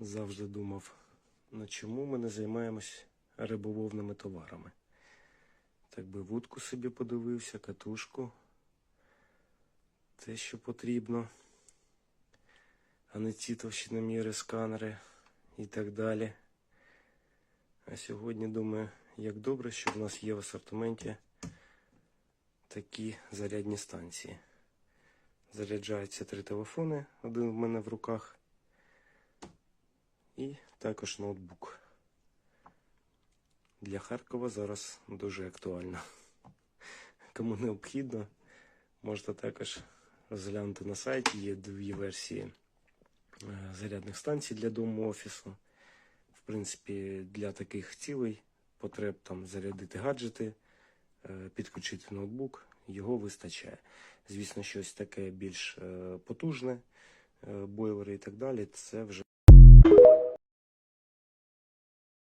завжди думав, ну чому ми не займаємось риболовними товарами. Так би вудку собі подивився, катушку, те, що потрібно, а не ці товщиноміри, сканери і так далі. А сьогодні думаю, як добре, що в нас є в асортименті такі зарядні станції. Заряджаються три телефони, один в мене в руках, і також ноутбук. Для Харкова зараз дуже актуально. Кому необхідно, можете також розглянути на сайті. Є дві версії е, зарядних станцій для дому офісу. В принципі, для таких цілей потреб там зарядити гаджети, е, підключити ноутбук, його вистачає. Звісно, щось таке більш е, потужне, бойлери і так далі, це вже